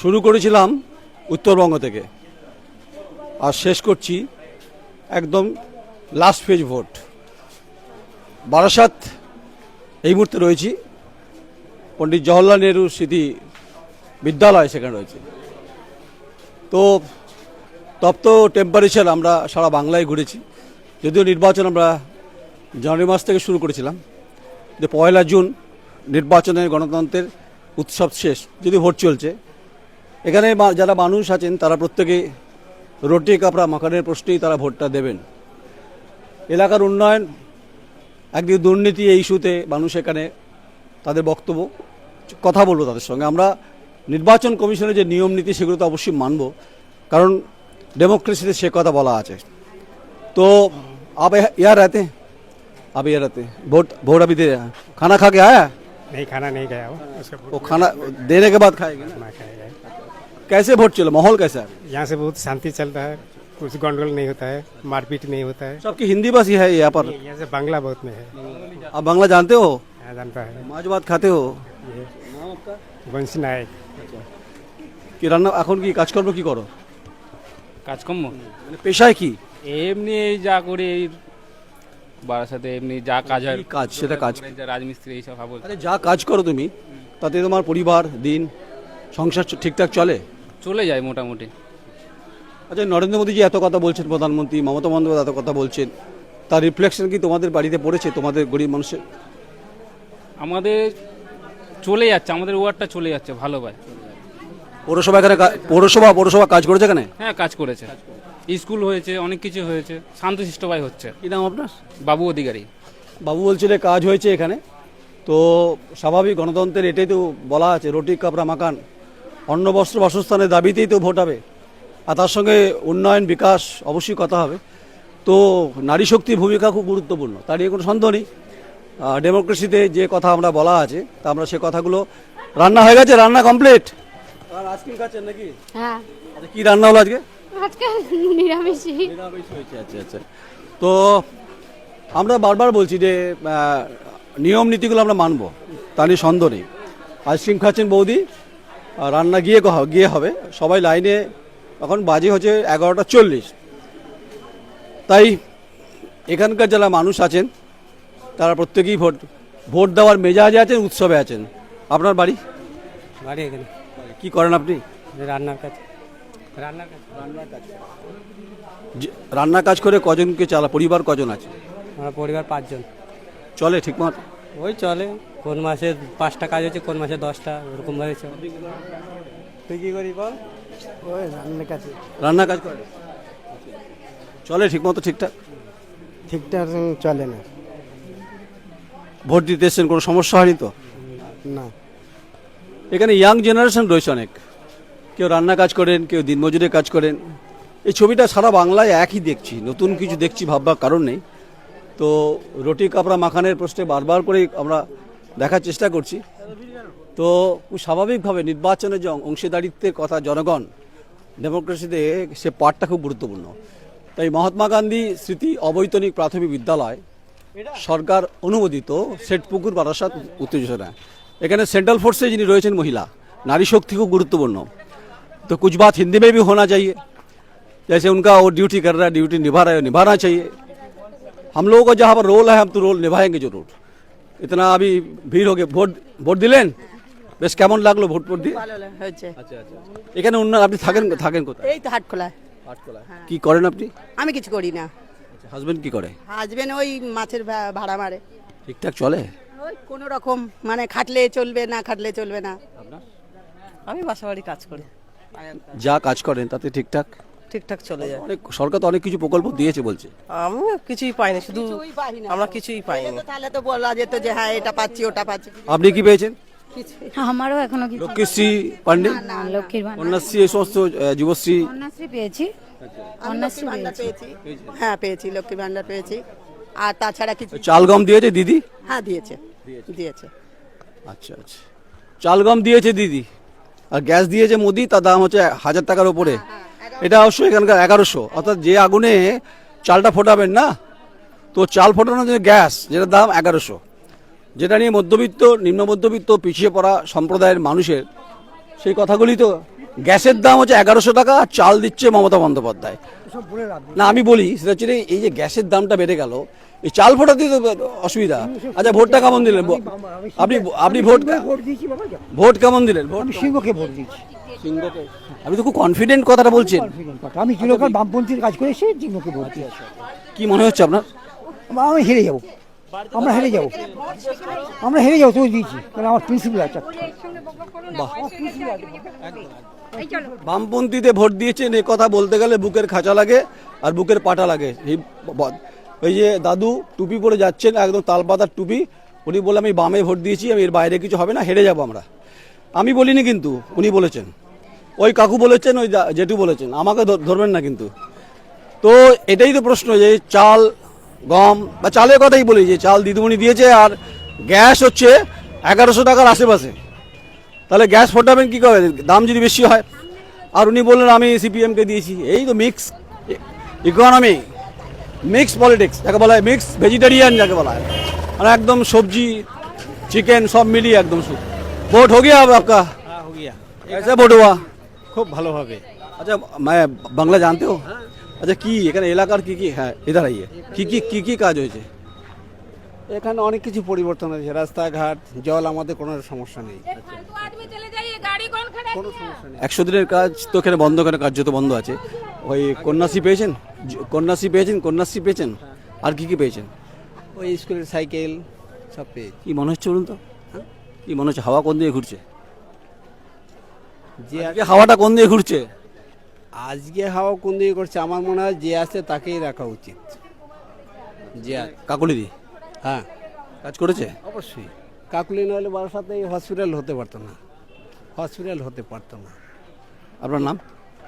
শুরু করেছিলাম উত্তরবঙ্গ থেকে। আর শেষ করছি একদম লাস্ট ফেজ ভোট বারাসাত এই মুহূর্তে রয়েছি। পণ্ডিত জওহরলাল নেহরু স্মৃতি বিদ্যালয় সেখানে রয়েছে। তো তপ্ত টেম্পারেচার আমরা সারা বাংলায় ঘুরেছি। যদিও নির্বাচন আমরা জানুয়ারি মাস থেকে শুরু করেছিলাম। যে পয়লা জুন নির্বাচনের গণতন্ত্রের উৎসব শেষ। যদি ভোট চলছে এখানে মা- যারা মানুষ আছেন তারা প্রত্যেকে রুটি কাপড়া মাখানের প্রশ্নেই তারা ভোটটা দেবেন এলাকার উন্নয়ন একদিকে দুর্নীতি এই ইস্যুতে মানুষ এখানে তাদের বক্তব্য কথা বলবো তাদের সঙ্গে আমরা নির্বাচন কমিশনের যে নিয়ম নীতি সেগুলো তো অবশ্যই মানব কারণ ডেমোক্রেসিতে সে কথা বলা আছে तो आप यहाँ यहाँ रहते हैं आप यहाँ रहते हैं वोट वोट अभी दे रहे हैं खाना खा के आया नहीं खाना नहीं गया वो उसका वो खाना देने के बाद खाएंगे ना खाना खाएगा कैसे वोट चले माहौल कैसा है यहाँ से बहुत शांति चलता है कुछ गंडगोल नहीं होता है मारपीट नहीं होता है सबकी हिंदी बस ही है यहाँ पर यहाँ से बांग्ला बहुत में है आप बांग्ला जानते हो यहाँ जानता है মাছ ভাত খাতে हो ये बंशी नायक কি রান্না এখন কি কাজকর্ম কি করো কাজকর্ম মানে পেশায় কি এমনি এই যা করি এই বারাসাতে এমনি যা কাজ হয় কি কাজ সেটা কাজ যা রাজমিস্ত্রি এইসব হাবল আরে যা কাজ করো তুমি তাতে তোমার পরিবার দিন সংসার চ- ঠিকঠাক চলে চলে যায় মোটামুটি। আচ্ছা নরেন্দ্র মোদীজি এত কথা বলছেন প্রধানমন্ত্রী মমতা বন্দ্যোপাধ্যায় এত কথা বলছেন। তার রিফ্লেকশন কি তোমাদের বাড়িতে পড়েছে তোমাদের গরিব মানুষের? আমাদের চলে যাচ্ছে আমাদের ওয়ার্ডটা চলে যাচ্ছে ভালো ভাই। পৌরসভা এখানে কা- পৌরসভা পৌরসভা কাজ করেছে এখানে? হ্যাঁ কাজ করেছে। স্কুল হয়েছে অনেক কিছু হয়েছে শান্তশিষ্টভাবে হচ্ছে। কি নাম আপনার? বাবু অধিকারী। বাবু বলছিল কাজ হয়েছে এখানে তো স্বাভাবিক গণতন্ত্রের এটাই তো বলা আছে রুটি কাপড়া মাকান অন্ন বস্ত্র বাসস্থানের দাবিতেই তো ভোট হবে। আর তার সঙ্গে উন্নয়ন বিকাশ অবশ্যই কথা হবে। তো নারী শক্তির ভূমিকা খুব গুরুত্বপূর্ণ তার নিয়ে কোনো সন্দেহ নেই। ডেমোক্রেসিতে যে কথা আমরা বলা আছে তা আমরা সে কথাগুলো রান্না হয়ে গেছে রান্না কমপ্লিট। আর আজকে খাচ্ছেন নাকি? হ্যাঁ। আচ্ছা কি রান্না হলো আজকে? আজকে নিরামিষই। নিরামিষ হয়েছে আচ্ছা আচ্ছা। তো আমরা বারবার বলছি যে নিয়ম নীতিগুলো আমরা মানবো তা নিয়ে সন্দেহ নেই। আইসক্রিম খাচ্ছেন বৌদি রান্না গিয়ে গিয়ে হবে। সবাই লাইনে এখন বাজে হচ্ছে এগারোটা চল্লিশ। তাই এখানকার যারা মানুষ আছেন তারা প্রত্যেকেই ভোট ভোট দেওয়ার মেজাজে আছেন উৎসবে আছেন। আপনার বাড়ি? বাড়ি এখানে। কি করেন আপনি? রান্নার কাজ। রান্নার কাজ করে কজনকে চালা পরিবার কজন আছে? আমার পরিবার পাঁচজন। চলে ঠিকমতো? ওই চলে কোন মাসে পাঁচটা কাজ হচ্ছে কোন মাসে দশটা ওরকম ভাবে চলে। তুই কি করি বল? ওই রান্নার কাছে রান্না কাজ করে? চলে ঠিকমতো ঠিকঠাক? ঠিকঠাক চলে না। ভোট দিতে এসছেন কোনো সমস্যা হয়নি তো? না। এখানে ইয়াং জেনারেশন রয়েছে অনেক। কেউ রান্না কাজ করেন কেউ দিনমজুরে কাজ করেন। এই ছবিটা সারা বাংলায় একই দেখছি নতুন কিছু দেখছি ভাববার কারণ নেই। তো রুটি কাপড়া মাখানের প্রশ্নে বারবার করেই আমরা দেখার চেষ্টা করছি। তো স্বাভাবিকভাবে নির্বাচনের যে অংশীদারিত্বের কথা জনগণ, ডেমোক্রেসিতে সে পাঠটা খুব গুরুত্বপূর্ণ। তাই মহাত্মা গান্ধী স্মৃতি অবৈতনিক প্রাথমিক বিদ্যালয়, সরকার অনুমোদিত শেঠপুকুর বারাসাত উত্তেজনা। এখানে সেন্ট্রাল ফোর্সে যিনি রয়েছেন মহিলা, নারী শক্তি খুব গুরুত্বপূর্ণ। তো কুচবাত হিন্দি हिंदी में भी होना चाहिए जैसे उनका वो ड्यूटी कर ডিউটি है ड्यूटी निभा চাই हम लोगों का जहाँ पर रोल है हम तो रोल निभाएंगे जरूर इतना अभी भीड़ हो गया ভোট ভোট দিলেন বেশ কেমন লাগলো ভোট ভোট দিয়ে ভালো হয়েছে আচ্ছা আচ্ছা এখানে উন্নয়ন আপনি থাকেন থাকেন কোথায় এই তো হাট খোলায় আটকলায় কি করেন আপনি আমি কিছু করি না হাজবেন্ড কি করে হাজবেন্ড ওই মাছের ভা- ভাড়া মারে ঠিকঠাক চলে ওই কোনো রকম মানে খাটলে চলবে না খাটলে চলবে না আমি বাসা বাড়ি কাজ করি যা কাজ করেন তাতে ঠিকঠাক ঠিকঠাক চলে যায়। অনেক সরকার তো অনেক কিছু প্রকল্প দিয়েছে বলছে। আমি কিছুই পাইনি শুধু পাই না। আমরা কিছুই পাইনি। তাহলে তো বলা যেত যে হ্যাঁ এটা পাচ্ছি ওটা পাচ্ছি। আপনি কি পেয়েছেন? আমারও এখনও কিছু লক্ষ্মীশ্রী পান্ডে? লক্ষ্মীর কন্যাশ্রী এই সমস্ত যুবশ্রী? কন্যাশ্রী পেয়েছি। আমি ভান্ডার পেয়েছি। হ্যাঁ পেয়েছি লক্ষ্মী ভান্ডার পেয়েছি। আর তাছাড়া কিছু চাল গম দিয়েছে দিদি? হ্যাঁ দিয়েছে দিয়েছে। আচ্ছা আচ্ছা। চাল গম দিয়েছে দিদি। আর গ্যাস দিয়েছে মোদি তার দাম হচ্ছে হাজার টাকার উপরে। এটা অবশ্যই এখানকার এগারোশো অর্থাৎ যে আগুনে চালটা ফোটাবেন না তো চাল ফোটানোর জন্য গ্যাস যেটার দাম এগারোশো। যেটা নিয়ে মধ্যবিত্ত নিম্ন মধ্যবিত্ত পিছিয়ে পড়া সম্প্রদায়ের মানুষের সেই কথাগুলি তো গ্যাসের দাম হচ্ছে এগারোশো টাকা আর চাল দিচ্ছে মমতা বন্দ্যোপাধ্যায়। না আমি বলি সেটা হচ্ছে এই যে গ্যাসের দামটা বেড়ে গেল এই চাল ফোটাতে তো অসুবিধা। আচ্ছা ভোটটা কেমন দিলেন? আপনি আপনি ভোট ভোট কেমন দিলেন? ভোট সিংহকে ভোট দিচ্ছি সিংহকে? আপনি তো খুব কনফিডেন্ট কথাটা বলছেন। আমি তৃণমূল বামপন্থীর কাজ করেছি সিংহকে ভোট দিয়েছি। কি মনে হচ্ছে আপনার? আমি হেরে যাব। আমরা হেরে যাব। আমরা হেরে যাব তো দিয়েছি। কারণ আমার প্রিন্সিপাল আছে। বামপন্থীতে ভোট দিয়েছেন এ কথা বলতে গেলে বুকের খাঁচা লাগে আর বুকের পাটা লাগে। এই এই যে দাদু টুপি পরে যাচ্ছেন একদম তালপাতার টুপি। উনি বলে আমি বামে ভোট দিয়েছি আমি এর বাইরে কিছু হবে না হেরে যাব আমরা। আমি বলিনি কিন্তু উনি বলেছেন। ওই কাকু বলেছেন ওই দা- জেঠু বলেছেন আমাকে ধর- ধরবেন না কিন্তু তো এটাই তো প্রশ্ন যে চাল গম বা চালের কথাই বলি যে চাল দিদিমণি দিয়েছে আর গ্যাস হচ্ছে এগারোশো টাকার আশেপাশে তাহলে গ্যাস ফোটাবেন কি করে দাম যদি বেশি হয় আর উনি বললেন আমি সিপিএমকে দিয়েছি এই তো মিক্স ইকোনমি মিক্স পলিটিক্স যাকে বলা হয় মিক্স ভেজিটেরিয়ান যাকে বলা হয় মানে একদম সবজি চিকেন सब मिली एकदम से वोट हो गया अब आपका হ্যাঁ হো গিয়া कैसे वोट हुआ খুব ভালো হবে আচ্ছা মানে বাংলা জানতে হো আচ্ছা কি এখানে এলাকার কি কি? হ্যাঁ এদার আইয়ে কি কি কি কি কাজ হয়েছে? এখানে অনেক কিছু পরিবর্তন হয়েছে রাস্তাঘাট জল আমাদের কোনো সমস্যা নেই। একশো দিনের কাজ তো এখানে বন্ধ করে কার্য তো বন্ধ আছে। ওই কন্যাশ্রী পেয়েছেন? কন্যাশ্রী পেয়েছেন? কন্যাশ্রী পেয়েছেন? আর কি কি পেয়েছেন? ওই স্কুলের সাইকেল সব পেয়েছে। কি মনে হচ্ছে বলুন তো? হ্যাঁ? কি মনে হচ্ছে? হাওয়া কোন দিকে ঘুরছে? যে আজকে হাওয়াটা কোন দিকে ঘুরছে? আজকে হাওয়া কোন দিকে করছে আমার মনে হয় যে আছে তাকেই রাখা উচিত। যে। কাকুলিদি হ্যাঁ। কাজ করেছে? অবশ্যই। কাকুলি নইলে বারাসাতে হসপিটাল হতে পারতো না। হসপিটাল হতে পারতো না। আপনার নাম?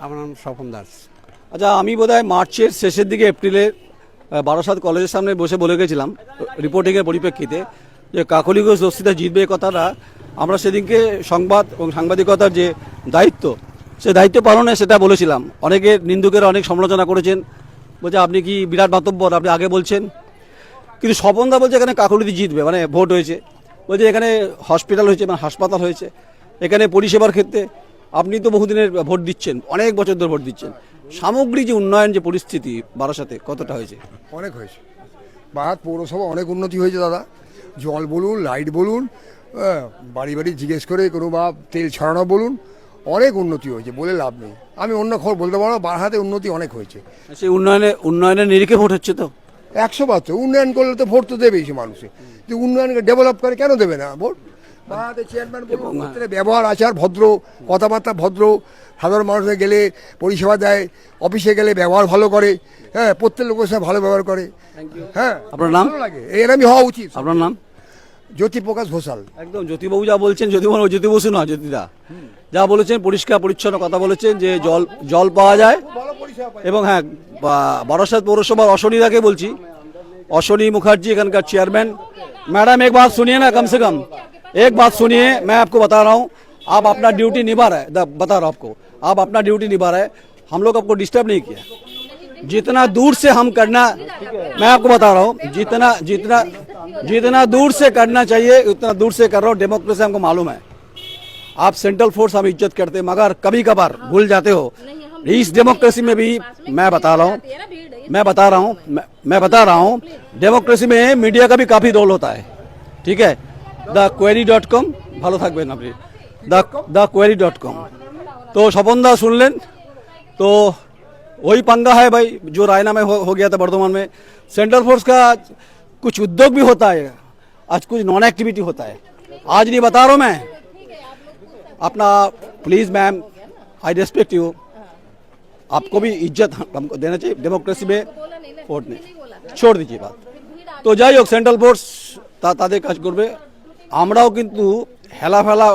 আমার নাম স্বপন দাস। আচ্ছা আমি বোধহয় মার্চের শেষের দিকে এপ্রিলে বারাসাত কলেজের সামনে বসে বলে গেছিলাম রিপোর্টিংয়ের পরিপ্রেক্ষিতে যে কাকলি ঘোষ দস্তিতা জিতবে কথাটা আমরা সেদিনকে সংবাদ এবং সাংবাদিকতার যে দায়িত্ব, সে দায়িত্ব পালনে সেটা বলেছিলাম। অনেকে নিন্দুকেরা অনেক সমালোচনা করেছেন, বলছে, আপনি কি বিরাট মাতব্বর আপনি আগে বলছেন। কিন্তু স্বপনদা বলছে, এখানে কাকুলিদি জিতবে। মানে ভোট হয়েছে। বলছে, এখানে হসপিটাল হয়েছে মানে হাসপাতাল হয়েছে। এখানে পরিষেবার ক্ষেত্রে আপনি তো বহুদিনের ভোট দিচ্ছেন, অনেক বছর ধরে ভোট দিচ্ছেন। সামগ্রিক যে উন্নয়ন, যে পরিস্থিতি বারাসাতে কতটা হয়েছে? অনেক হয়েছে। বারাত পৌরসভা অনেক উন্নতি হয়েছে, দাদা। জল বলুন, লাইট বলুন বাড়ি বাড়ি জিজ্ঞেস করে কোনো বা তেল ছড়ানো বলুন অনেক উন্নতি হয়েছে বলে লাভ নেই। আমি অন্য খবর বলতে পারব না, বারহাতে উন্নতি অনেক হয়েছে। সেই উন্নয়নে উন্নয়নের নিরিখে ভোট হচ্ছে তো? একশো বার উন্নয়ন করলে তো ভোট তো দেবেই সে মানুষে। যে উন্নয়নকে ডেভেলপ করে কেন দেবে না ভোট? বারহাতে চেয়ারম্যান বলুন ব্যবহার আচার ভদ্র কথাবার্তা ভদ্র সাধারণ মানুষে গেলে পরিষেবা দেয় অফিসে গেলে ব্যবহার ভালো করে হ্যাঁ প্রত্যেক লোকের সাথে ভালো ব্যবহার করে। হ্যাঁ আপনার নাম? লাগে এরমই হওয়া উচিত। আপনার নাম? জ্যোতিপ্রকাশ ঘোষাল একদম জ্যোতিবাবু যা বলছেন জ্যোতিবাবু জ্যোতি বসু না জ্যোতিদা যা বলেছেন পরিষ্কার পরিচ্ছন্ন কথা বলেছেন যে জল জল পাওয়া যায় এবং হ্যাঁ বা- বারাসাত পৌরসভার অশনীদাকে বলছি अश्वनी मुखर्जी एखानकार चेयरमैन मैडम एक बात सुनिए ना कम से कम एक बात सुनिए मैं आपको बता रहा हूँ आप अपना ड्यूटी निभा रहे हैं द- बता रहा हूँ आपको आप अपना ड्यूटी निभा रहे हैं हम लोग आपको डिस्टर्ब नहीं किया जितना दूर से हम करना मैं आपको बता रहा हूँ जितना जितना जितना दूर से करना चाहिए उतना दूर से कर रहा हूँ डेमोक्रेसी हमको मालूम है आप सेंट्रल फोर्स हम इज्जत करते हैं मगर कभी कभार भूल जाते हो इस डेमोक्रेसी में भी मैं बता रहा हूँ मैं बता रहा हूँ मैं, मैं बता रहा हूँ डेमोक्रेसी में मीडिया का भी काफी रोल होता है ठीक है द क्वेरी डॉट कॉम ভালো থাকবেন আপনি the the query dot com तो স্বপন দা শুনলেন तो वही पंगा है भाई जो रायना में हो, हो गया था वर्धमान में सेंट्रल फोर्स का कुछ उद्योग भी होता है आज कुछ नॉन एक्टिविटी होता है आज नहीं बता रहा हूँ मैं अपना please ma'am I respect you आपको भी इज्जत हमको देना चाहिए डेमोक्रेसी में वोट नहीं छोड़ दीजिए बात তো যাই হোক সেন্ট্রাল ফোর্স তা তাদের কাজ করবে আমরাও কিন্তু হেলা ফেলা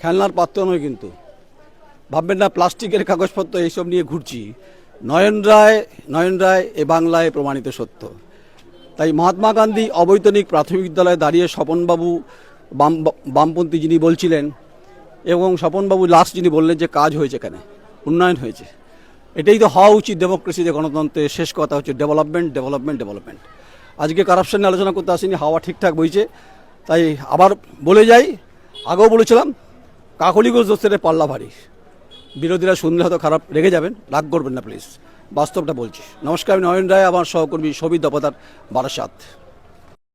খেলনার পাত্র নয় কিন্তু ভাববেন না প্লাস্টিকের কাগজপত্র এইসব নিয়ে ঘুরছি নয়ন রায় নয়ন রায় এ বাংলায় প্রমাণিত সত্য তাই মহাত্মা গান্ধী অবৈতনিক প্রাথমিক বিদ্যালয়ে দাঁড়িয়ে স্বপনবাবু বাম বামপন্থী যিনি বলছিলেন এবং স্বপনবাবু লাস্ট যিনি বললেন যে কাজ হয়েছে এখানে উন্নয়ন হয়েছে। এটাই তো হওয়া উচিত ডেমোক্রেসিতে গণতন্ত্রের শেষ কথা হচ্ছে ডেভেলপমেন্ট ডেভেলপমেন্ট ডেভেলপমেন্ট আজকে কারাপশন নিয়ে আলোচনা করতে আসেনি, হাওয়া ঠিকঠাক বইছে। তাই আবার বলে যাই, আগেও বলেছিলাম, কাকলি দোস্তের পাল্লা ভারী। বিরোধীরা শুনলে হয়তো খারাপ, রেগে যাবেন, রাগ করবেন না প্লিজ বাস্তবটা বলছি নমস্কার আমি নয়ন রায় আমার সহকর্মী সবিত দপতার বারাসাত।